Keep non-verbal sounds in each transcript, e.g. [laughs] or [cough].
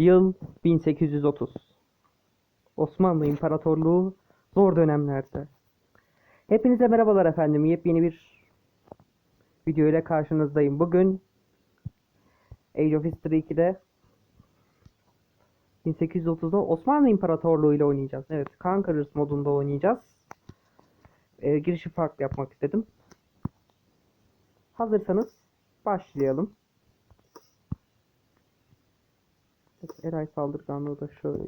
Yıl 1830. Osmanlı İmparatorluğu zor dönemlerde. Hepinize merhabalar efendim. Yepyeni bir video ile karşınızdayım. Bugün Age of History 2'de 1830'da Osmanlı İmparatorluğu ile oynayacağız. Evet, Conquerors modunda oynayacağız. Ee, girişi farklı yapmak istedim. Hazırsanız başlayalım. Evet, Eray saldırganlığı da şöyle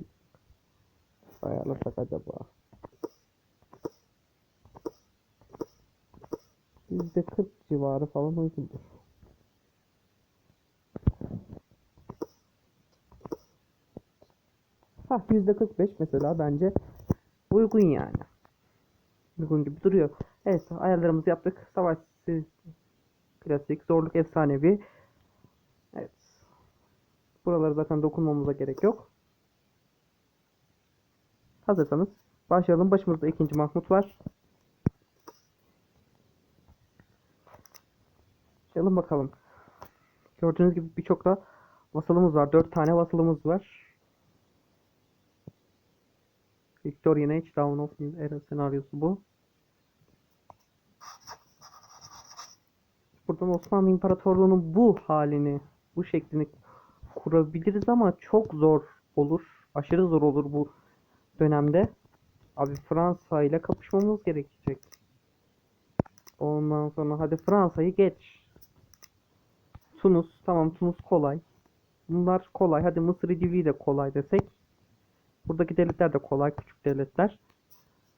ayarlasak acaba. %40 civarı falan uygundur. Hah %45 mesela bence uygun yani. Uygun gibi duruyor. Evet ayarlarımızı yaptık. Savaş klasik, zorluk efsanevi. Buraları zaten dokunmamıza gerek yok. Hazırsanız başlayalım. Başımızda ikinci Mahmut var. Başlayalım bakalım. Gördüğünüz gibi birçok da vasalımız var. Dört tane vasalımız var. Victorian Age Dawn of New Era senaryosu bu. Buradan Osmanlı İmparatorluğu'nun bu halini, bu şeklini kurabiliriz ama çok zor olur. Aşırı zor olur bu dönemde. Abi Fransa ile kapışmamız gerekecek. Ondan sonra hadi Fransa'yı geç. Tunus, tamam Tunus kolay. Bunlar kolay. Hadi Mısır İdivi de kolay desek. Buradaki devletler de kolay, küçük devletler.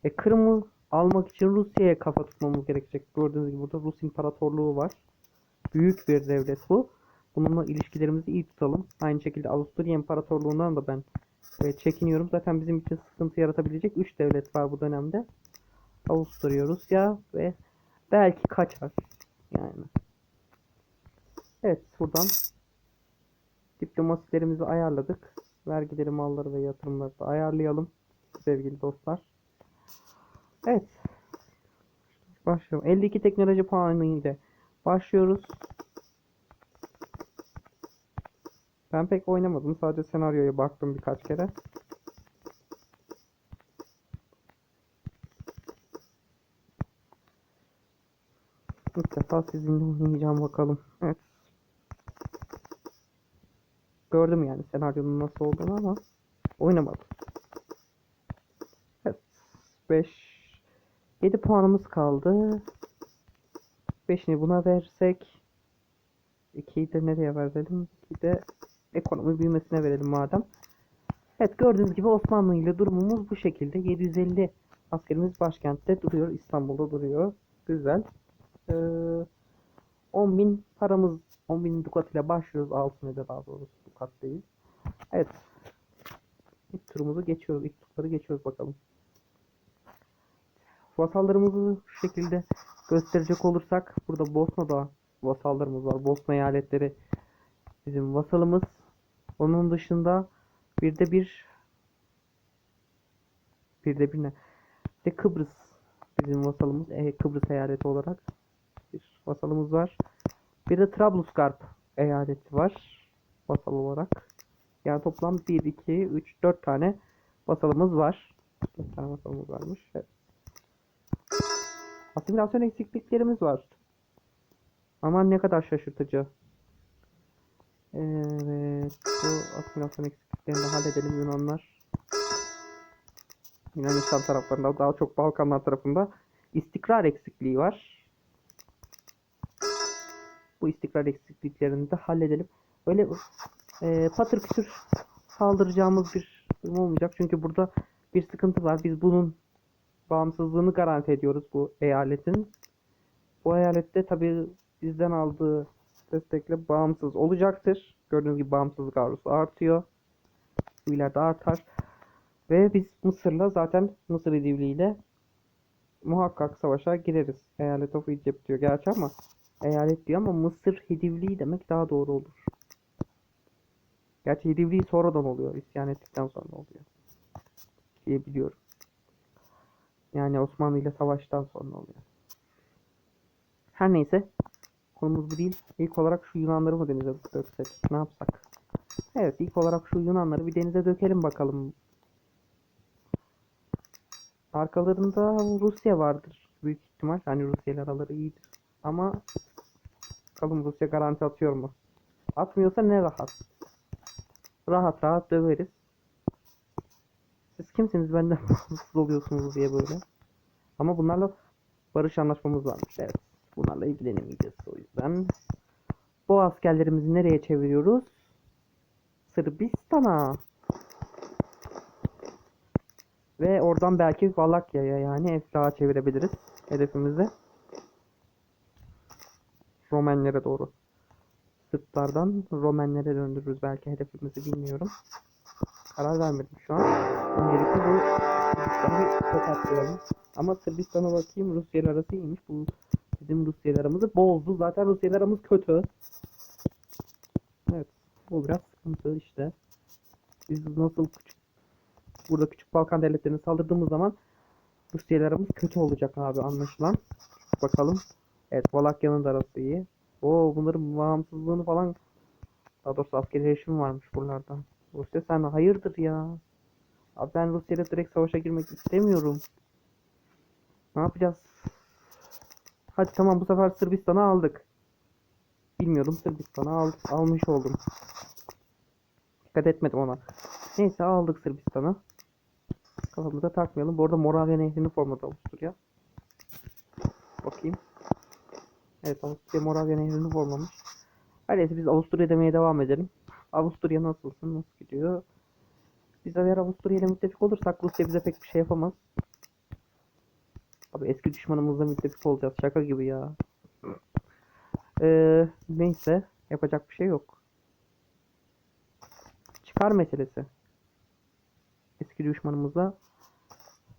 E Kırım'ı almak için Rusya'ya kafa tutmamız gerekecek. Gördüğünüz gibi burada Rus İmparatorluğu var. Büyük bir devlet bu. Bununla ilişkilerimizi iyi tutalım. Aynı şekilde Avusturya İmparatorluğu'ndan da ben e, çekiniyorum. Zaten bizim için sıkıntı yaratabilecek 3 devlet var bu dönemde. Avusturya, Rusya ve belki kaçar. Yani. Evet buradan diplomasilerimizi ayarladık. Vergileri, malları ve yatırımları da ayarlayalım. Sevgili dostlar. Evet. Başlayalım. 52 teknoloji puanı ile başlıyoruz. Ben pek oynamadım. Sadece senaryoya baktım birkaç kere. İlk defa sizinle oynayacağım bakalım. Evet. Gördüm yani senaryonun nasıl olduğunu ama oynamadım. Evet. 5 7 puanımız kaldı. 5'ini buna versek 2'yi de nereye verelim? 2'yi de ekonomi büyümesine verelim madem. Evet gördüğünüz gibi Osmanlı ile durumumuz bu şekilde. 750 askerimiz başkentte duruyor. İstanbul'da duruyor. Güzel. Ee, 10.000 paramız 10.000 dukat ile başlıyoruz. Altın ile daha doğrusu dukat değil. Evet. İlk turumuzu geçiyoruz. İlk turları geçiyoruz bakalım. Vasallarımızı şu şekilde gösterecek olursak burada Bosna'da vasallarımız var. Bosna eyaletleri bizim vasalımız. Onun dışında bir de bir bir de bir ne? De Kıbrıs bizim vasalımız. E, Kıbrıs eyaleti olarak bir vasalımız var. Bir de Trablusgarp eyaleti var vasal olarak. Yani toplam 1, 2, 3, 4 tane vasalımız var. 4 tane vasalımız varmış. Evet. Asimilasyon eksikliklerimiz var. Aman ne kadar şaşırtıcı. Evet. Bu asimilasyon eksikliklerini de halledelim Yunanlar. Yunanistan taraflarında daha çok Balkanlar tarafında istikrar eksikliği var. Bu istikrar eksikliklerini de halledelim. Böyle e, patır kütür saldıracağımız bir durum olmayacak. Çünkü burada bir sıkıntı var. Biz bunun bağımsızlığını garanti ediyoruz bu eyaletin. Bu eyalette tabi bizden aldığı destekle bağımsız olacaktır. Gördüğünüz gibi bağımsızlık arzusu artıyor. Bu ileride artar. Ve biz Mısır'la zaten Mısır İdivliğiyle muhakkak savaşa gireriz. Eyalet of Egypt diyor gerçi ama eyalet diyor ama Mısır Hidivliği demek daha doğru olur. Gerçi Hidivliği sonradan oluyor. İsyan ettikten sonra oluyor. Diye biliyorum. Yani Osmanlı ile savaştan sonra oluyor. Her neyse. Konumuz bu değil. İlk olarak şu Yunanları mı denize döksek? Ne yapsak? Evet ilk olarak şu Yunanları bir denize dökelim bakalım. Arkalarında Rusya vardır büyük ihtimal. Hani Rusya ile araları iyidir. Ama bakalım Rusya garanti atıyor mu? Atmıyorsa ne rahat. Rahat rahat döveriz. Siz kimsiniz benden [laughs] bağımsız oluyorsunuz diye böyle. Ama bunlarla barış anlaşmamız varmış. Evet. Bunlarla ilgilenemeyeceğiz o yüzden. Bu askerlerimizi nereye çeviriyoruz? Sırbistan'a. Ve oradan belki Valakya'ya yani Eflak'a çevirebiliriz hedefimizi. Romenlere doğru. Sırplardan Romenlere döndürürüz belki hedefimizi bilmiyorum. Karar vermedim şu an. Öncelikle bu Sırbistan'ı tokatlayalım. Ama Sırbistan'a bakayım Rusya arası iyiymiş. Bu bizim Rusya ile aramızı bozdu. Zaten Rusya ile aramız kötü. Evet. Bu biraz sıkıntı işte. Biz nasıl küçük burada küçük Balkan devletlerine saldırdığımız zaman Rusya ile aramız kötü olacak abi anlaşılan. Bakalım. Evet Valakya'nın da arası iyi. Oo bunların bağımsızlığını falan daha doğrusu askeri rejim varmış buralarda. Rusya sen hayırdır ya? Abi ben Rusya ile direkt savaşa girmek istemiyorum. Ne yapacağız? Hadi tamam bu sefer Sırbistan'ı aldık. Bilmiyordum Sırbistan'ı al almış oldum. Dikkat etmedim ona. Neyse aldık Sırbistan'ı. Kafamıza takmayalım. Bu arada Moravya nehrini formadı Avusturya. Bakayım. Evet Avusturya Moravya nehrini formamış. Her neyse biz Avusturya demeye devam edelim. Avusturya nasılsın? Nasıl gidiyor? Biz eğer Avusturya ile müttefik olursak Rusya bize pek bir şey yapamaz. Abi eski düşmanımızla müttefik olacağız. Şaka gibi ya. Ee, neyse. Yapacak bir şey yok. Çıkar meselesi. Eski düşmanımızla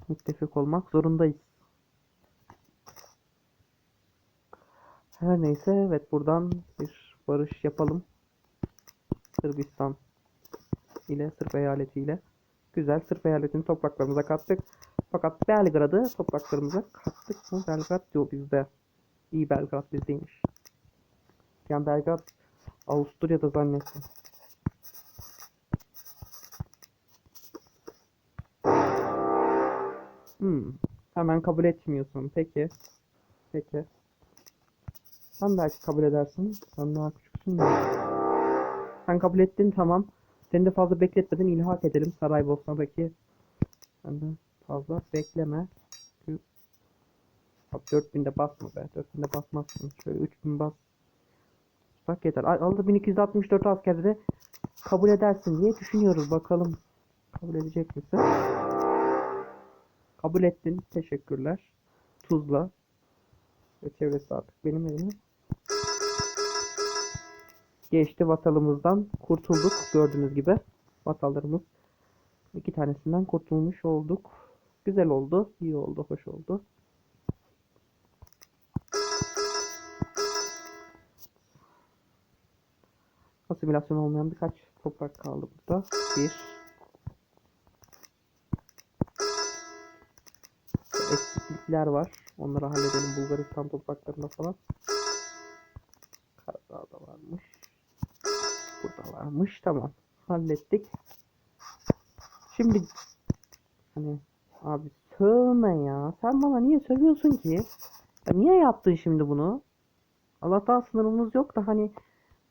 müttefik olmak zorundayız. Her neyse evet buradan bir barış yapalım. Sırbistan ile Sırp eyaleti ile. Güzel Sırp eyaletini topraklarımıza kattık. Fakat Belgrad'ı topraklarımıza kattık mı? Belgrad diyor bizde. İyi Belgrad bizdeymiş. Yani Belgrad Avusturya'da zannettim. Hmm. Hemen kabul etmiyorsun. Peki. Peki. Sen belki kabul edersin. Sen daha küçüksün ya. Sen kabul ettin tamam. Seni de fazla bekletmeden ilhak edelim Saraybosna'daki. De fazla bekleme. Çünkü- Abi 4000'de basma be. 4000'de basmazsın. Şöyle 3000 bas. Bak yeter. Al- Aldı 1264 askerde de kabul edersin diye düşünüyoruz. Bakalım kabul edecek misin? Kabul ettin. Teşekkürler. Tuzla. Ve çevresi artık benim elime. Geçti vasalımızdan kurtulduk gördüğünüz gibi. Vasallarımız iki tanesinden kurtulmuş olduk. Güzel oldu, iyi oldu, hoş oldu. Asimilasyon olmayan birkaç toprak kaldı burada. Bir. Eksiklikler var. Onları halledelim Bulgaristan topraklarında falan. Karadağ'da varmış. Burada varmış. Tamam. Hallettik. Şimdi hani abi sövme ya. Sen bana niye sövüyorsun ki? Ya niye yaptın şimdi bunu? Allah'tan sınırımız yok da hani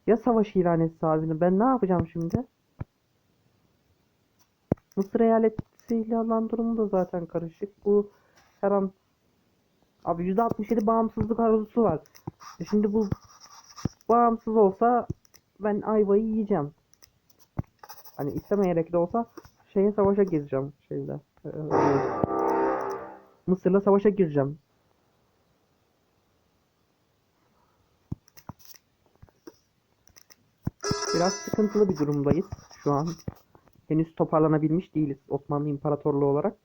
ya savaş ilan etse abini ben ne yapacağım şimdi? Mısır eyaletiyle olan durumu da zaten karışık. Bu her an abi %67 bağımsızlık arzusu var. E şimdi bu bağımsız olsa ben ayvayı yiyeceğim. Hani istemeyerek de olsa şeye savaşa gireceğim şeyle. Ee, Mısır'la savaşa gireceğim. Biraz sıkıntılı bir durumdayız şu an. Henüz toparlanabilmiş değiliz Osmanlı İmparatorluğu olarak.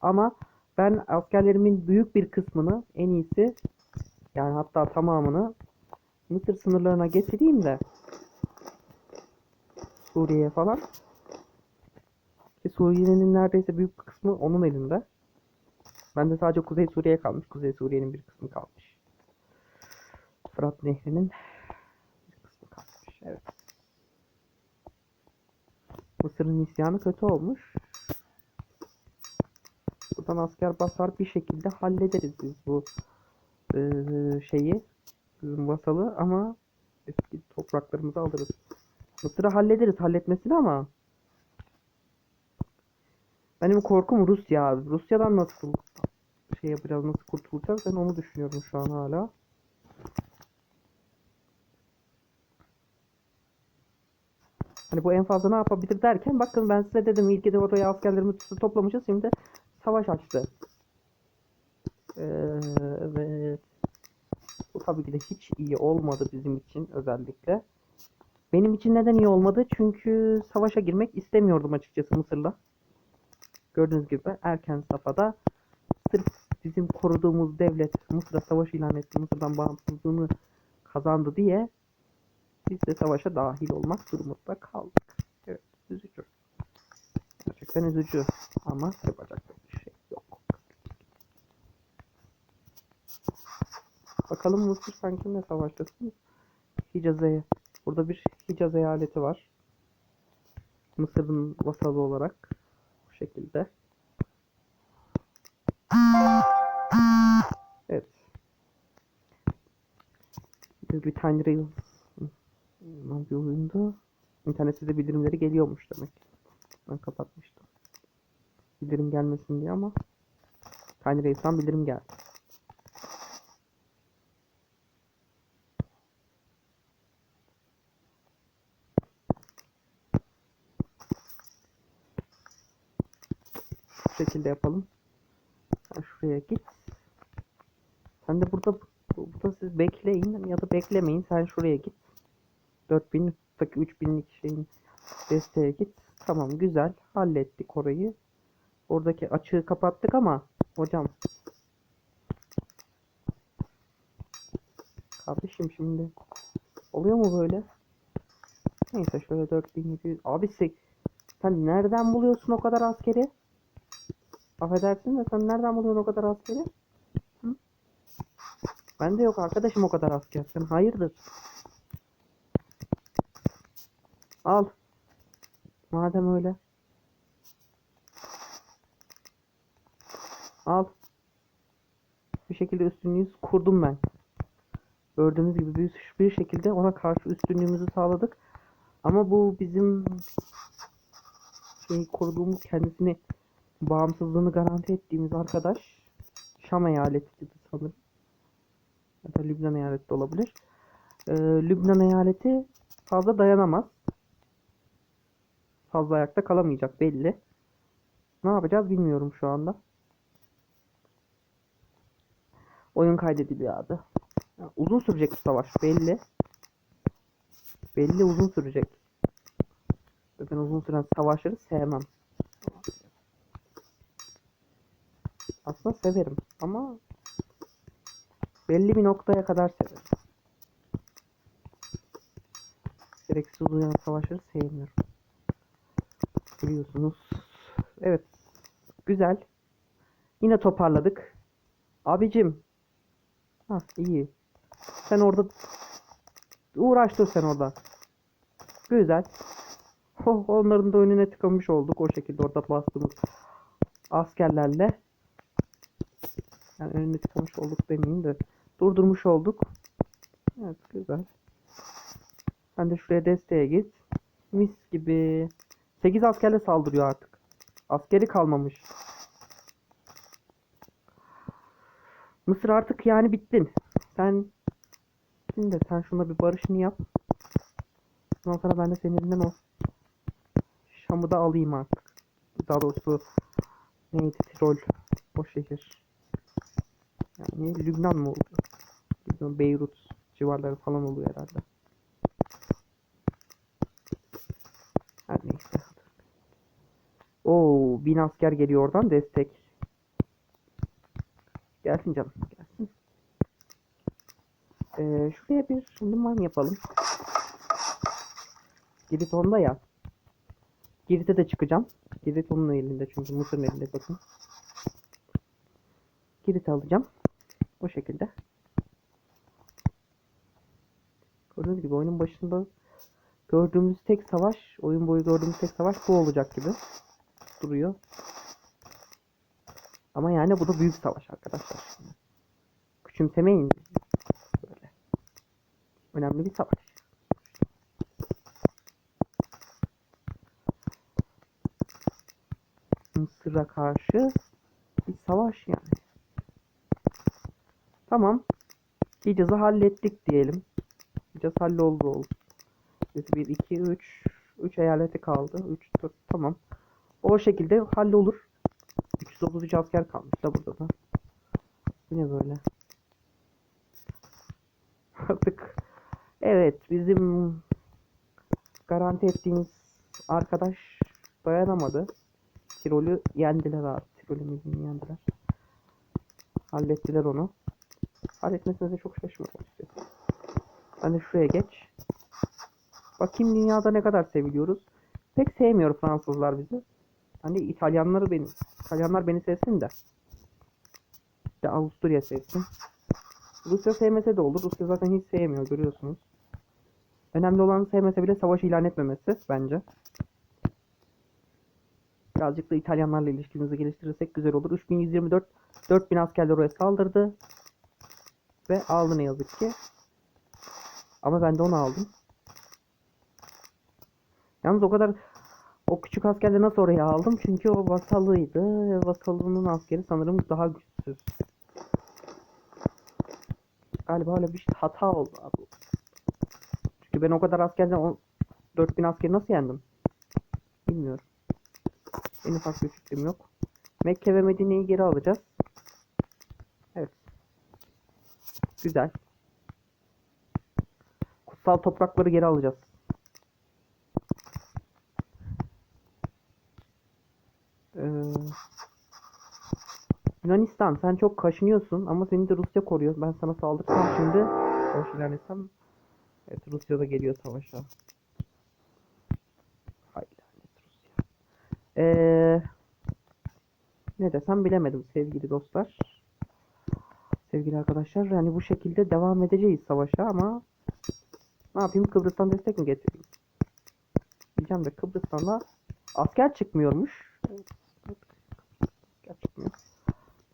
Ama ben askerlerimin büyük bir kısmını en iyisi yani hatta tamamını Mısır sınırlarına getireyim de Suriye'ye falan. Ki Suriye'nin neredeyse büyük bir kısmı onun elinde. Ben de sadece Kuzey Suriye kalmış. Kuzey Suriye'nin bir kısmı kalmış. Fırat Nehri'nin bir kısmı kalmış. Evet. Mısır'ın isyanı kötü olmuş. Buradan asker basar bir şekilde hallederiz biz bu eee, şeyi. Bizim vasalı ama eski topraklarımızı alırız. Mısır'ı hallederiz halletmesini ama benim korkum Rusya abi. Rusya'dan nasıl şey yapacağız, nasıl kurtulacağız ben onu düşünüyorum şu an hala. Hani bu en fazla ne yapabilir derken bakın ben size dedim ilk de oraya askerlerimi tutup toplamışız şimdi savaş açtı. Ee, evet. Bu tabii ki de hiç iyi olmadı bizim için özellikle. Benim için neden iyi olmadı? Çünkü savaşa girmek istemiyordum açıkçası Mısır'la. Gördüğünüz gibi erken safhada sırf bizim koruduğumuz devlet Mısır'a savaş ilan etti. Mısır'dan bağımsızlığını kazandı diye biz de savaşa dahil olmak durumunda kaldık. Evet, üzücü. Gerçekten üzücü. Ama yapacak bir şey yok. Bakalım Mısır sanki ne savaştasın? Hicaz'e. Burada bir Hicaz eyaleti var. Mısır'ın vasalı olarak. Şekilde. Evet. Bir tane Reels bir oyunda internette de bildirimleri geliyormuş demek. Ben kapatmıştım. Bildirim gelmesin diye ama Tiny Reis'ten bildirim geldi. Şekilde yapalım. Şuraya git. Sen de burada burada siz bekleyin ya da beklemeyin. Sen şuraya git. 4000'deki 3000'lik şeyin desteğe git. Tamam güzel. Hallettik orayı. Oradaki açığı kapattık ama hocam Kardeşim şimdi oluyor mu böyle? Neyse şöyle 4700 abi sen nereden buluyorsun o kadar askeri? Affedersin de sen nereden buluyorsun o kadar askeri? Hı? Bende yok arkadaşım o kadar asker. Sen hayırdır? Al. Madem öyle. Al. Bir şekilde üstünlüğü kurdum ben. Gördüğünüz gibi bir, bir şekilde ona karşı üstünlüğümüzü sağladık. Ama bu bizim şey koruduğumuz kendisini bağımsızlığını garanti ettiğimiz arkadaş Şam eyaletiydi sanırım. Ya da Lübnan eyaleti de olabilir. Ee, Lübnan eyaleti fazla dayanamaz. Fazla ayakta kalamayacak belli. Ne yapacağız bilmiyorum şu anda. Oyun kaydediliyor abi. Ya, uzun sürecek bu savaş belli. Belli uzun sürecek. Ben uzun süren savaşları sevmem. Aslında severim ama belli bir noktaya kadar severim. Gereksiz uzayan savaşları sevmiyorum. Biliyorsunuz. Evet. Güzel. Yine toparladık. Abicim. Ha iyi. Sen orada uğraş dur sen orada. Güzel. Oh, onların da önüne tıkamış olduk. O şekilde orada bastığımız askerlerle. Yani önüne tıkamış olduk demeyeyim de. Durdurmuş olduk. Evet güzel. Sen de şuraya desteğe git. Mis gibi. 8 askerle saldırıyor artık. Askeri kalmamış. Mısır artık yani bittin. Sen bittin de sen şuna bir barışını yap. Ondan sonra ben de senin elinden o Şam'ı da alayım artık. Daha doğrusu neydi Tirol o şehir. Yani Lübnan mı oldu? Lübnan, Beyrut civarları falan oluyor herhalde. Her neyse. Oo, bin asker geliyor oradan destek. Gelsin canım, gelsin. Ee, şuraya bir liman yapalım. Girit onda ya. Girit'e de çıkacağım. Girit onun elinde çünkü Mısır'ın elinde bakın. Girit'i alacağım. O şekilde. Gördüğünüz gibi oyunun başında gördüğümüz tek savaş, oyun boyu gördüğümüz tek savaş bu olacak gibi duruyor. Ama yani bu da büyük savaş arkadaşlar. Küçümsemeyin. Böyle. Önemli bir savaş. Mısır'a karşı bir savaş yani. Tamam. Hicaz'ı hallettik diyelim. Hicaz halloldu oldu. 1, 2, 3. 3 eyaleti kaldı. 3, 4 tamam. O şekilde hallolur. 333 asker kalmış da burada da. Bu ne böyle? [laughs] Artık evet bizim garanti ettiğimiz arkadaş dayanamadı. Tirol'ü yendiler abi. Tirol'ümüzü yendiler. Hallettiler onu. Halletmesine de çok şaşırmadım açıkçası. Ben şuraya geç. Bakayım dünyada ne kadar seviliyoruz. Pek sevmiyor Fransızlar bizi. Hani İtalyanları beni, İtalyanlar beni sevsin de. İşte Avusturya sevsin. Rusya sevmese de olur. Rusya zaten hiç sevmiyor görüyorsunuz. Önemli olan sevmese bile savaş ilan etmemesi bence. Birazcık da İtalyanlarla ilişkimizi geliştirirsek güzel olur. 3124 4000 askerler oraya saldırdı. Ve aldı ne yazık ki. Ama ben de onu aldım. Yalnız o kadar o küçük askerleri nasıl oraya aldım? Çünkü o vasalıydı. Vasalının askeri sanırım daha güçsüz. Galiba öyle bir hata oldu abi. Çünkü ben o kadar askerden o 4000 askeri nasıl yendim? Bilmiyorum. En ufak bir fikrim yok. Mekke ve Medine'yi geri alacağız. Evet. Güzel. Kutsal toprakları geri alacağız. Ee, Yunanistan sen çok kaşınıyorsun ama seni de Rusya koruyor. Ben sana saldırsam şimdi savaş ilan etsem Evet Rusya da geliyor savaşa. Hay lanet Rusya. Ee, ne desem bilemedim sevgili dostlar. Sevgili arkadaşlar yani bu şekilde devam edeceğiz savaşa ama ne yapayım Kıbrıs'tan destek mi getireyim? Diyeceğim de Kıbrıs'tan da asker çıkmıyormuş. Asker.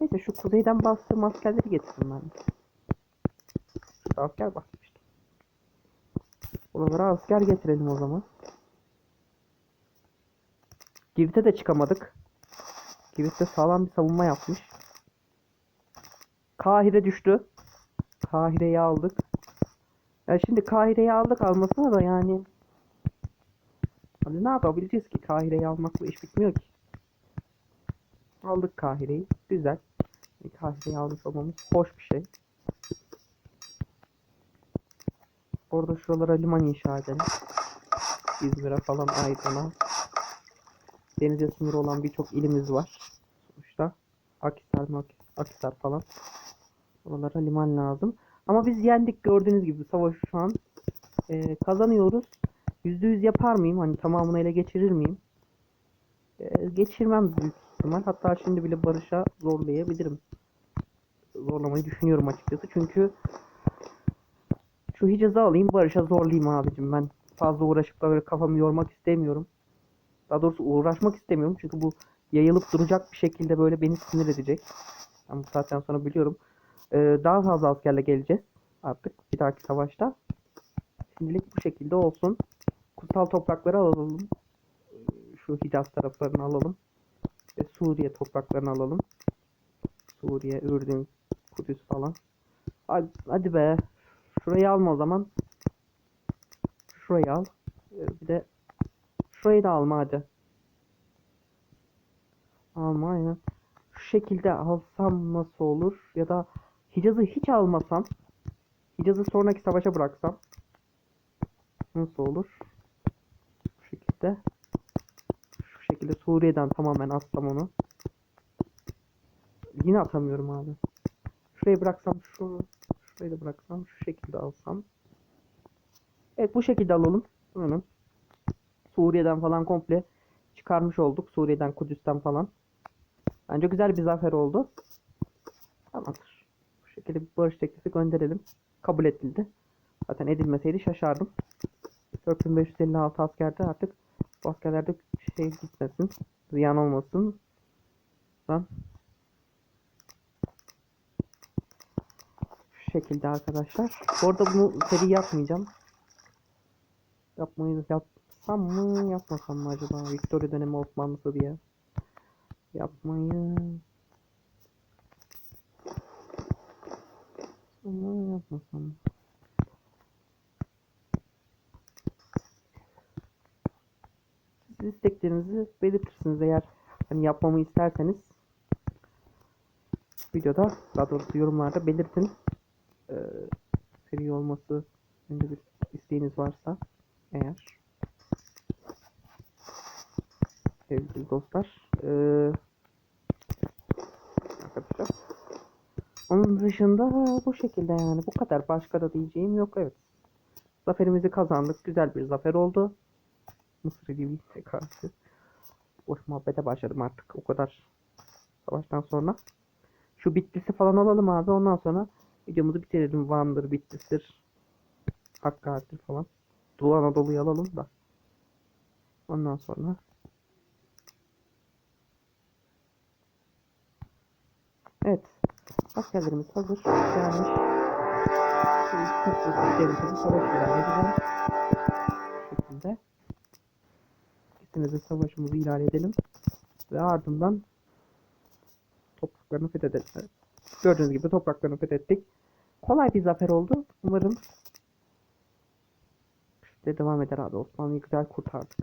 Neyse şu kuzeyden bastığım askerleri getirdim ben. Şurada asker basmıştım. Oralara asker getirelim o zaman. Girit'e de çıkamadık. Girit'te sağlam bir savunma yapmış. Kahire düştü. Kahire'yi aldık. Ya şimdi Kahire'yi aldık almasına da yani Hadi ne yapabileceğiz ki? Kahire'yi almakla iş bitmiyor ki. Aldık Kahire'yi. Güzel. Kahire'yi almış olmamız hoş bir şey. Orada şuralara liman inşa edelim. İzmir'e falan Aydın'a. Denize sınırı olan birçok ilimiz var. Sonuçta Akisar, Akisar falan. Oralara liman lazım. Ama biz yendik gördüğünüz gibi savaşı şu an. Ee, kazanıyoruz. %100 yapar mıyım? Hani tamamını ele geçirir miyim? Ee, geçirmem büyük ihtimal. Hatta şimdi bile barışa zorlayabilirim. Zorlamayı düşünüyorum açıkçası. Çünkü şu Hicaz'ı alayım barışa zorlayayım abicim. Ben fazla uğraşıp da böyle kafamı yormak istemiyorum. Daha doğrusu uğraşmak istemiyorum. Çünkü bu yayılıp duracak bir şekilde böyle beni sinir edecek. Ben bu saatten sonra biliyorum. Ee, daha fazla askerle geleceğiz artık bir dahaki savaşta. Şimdilik bu şekilde olsun. Kutsal toprakları alalım. Ee, Şu Hicaz taraflarını alalım. Ve Suriye topraklarını alalım. Suriye, Ürdün, Kudüs falan. Hadi, hadi be. Şurayı alma o zaman. Şurayı al. Ee, Bir de şurayı da alma hadi. Alma aynen. Şu şekilde alsam nasıl olur? Ya da Hicaz'ı hiç almasam. Hicaz'ı sonraki savaşa bıraksam. Nasıl olur? Bu şekilde. Şu şekilde Suriye'den tamamen atsam onu. Yine atamıyorum abi. Şurayı bıraksam şu. Şurayı da bıraksam şu şekilde alsam. Evet bu şekilde alalım. Bunu. Suriye'den falan komple çıkarmış olduk. Suriye'den, Kudüs'ten falan. Bence güzel bir zafer oldu. Tamamdır. Şekilde bir barış teklifi gönderelim. Kabul edildi. Zaten edilmeseydi şaşardım. 4556 askerde artık bu askerlerde şey gitmesin. Ziyan olmasın. Lan. Şu şekilde arkadaşlar. Bu arada bunu seri yapmayacağım. Yapmayı yapsam mı yapmasam mı acaba? Victoria dönemi Osmanlısı diye. Yapmayı ama yapmasam? Siz isteklerinizi belirtirsiniz eğer hani yapmamı isterseniz. Videoda daha doğrusu yorumlarda belirtin. Ee, seri olması yönünde bir isteğiniz varsa eğer. Sevgili dostlar ee, arkadaşlar onun dışında bu şekilde yani. Bu kadar. Başka da diyeceğim yok. Evet. Zaferimizi kazandık. Güzel bir zafer oldu. Mısır gibi karşı boş muhabbete başladım artık. O kadar savaştan sonra. Şu Bitlis'i falan alalım abi. Ondan sonra videomuzu bitirelim. Van'dır Bitlis'tir. Hakkari'dir falan. Doğu Anadolu'yu alalım da. Ondan sonra Evet askerlerimiz hazır gelmiş Şimdi Türk devletimizi savaş ilan edeceğim Bu şekilde de savaşımızı ilan edelim ve ardından topraklarını fethedelim. Gördüğünüz gibi topraklarını fethettik. Kolay bir zafer oldu. Umarım işte devam eder abi. Osmanlı'yı güzel kurtardık.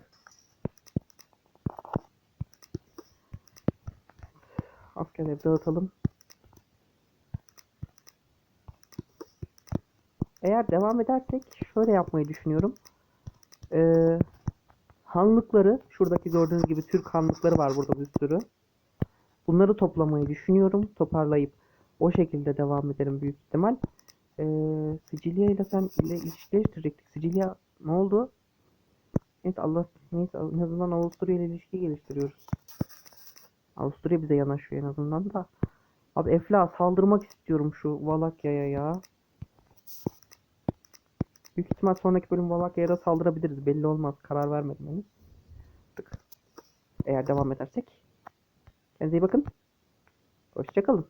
Askerleri dağıtalım. Eğer devam edersek şöyle yapmayı düşünüyorum. Ee, hanlıkları, şuradaki gördüğünüz gibi Türk hanlıkları var burada bir sürü. Bunları toplamayı düşünüyorum. Toparlayıp o şekilde devam ederim büyük ihtimal. Ee, Sicilya ile sen ile ilişki geliştirecektik. Sicilya ne oldu? Neyse Allah neyse en azından Avusturya ile ilişki geliştiriyoruz. Avusturya bize yanaşıyor en azından da. Abi Efla saldırmak istiyorum şu Valakya'ya ya. Büyük ihtimal sonraki bölüm Valakya'ya da saldırabiliriz. Belli olmaz. Karar vermedim henüz. Eğer devam edersek. Kendinize iyi bakın. Hoşçakalın.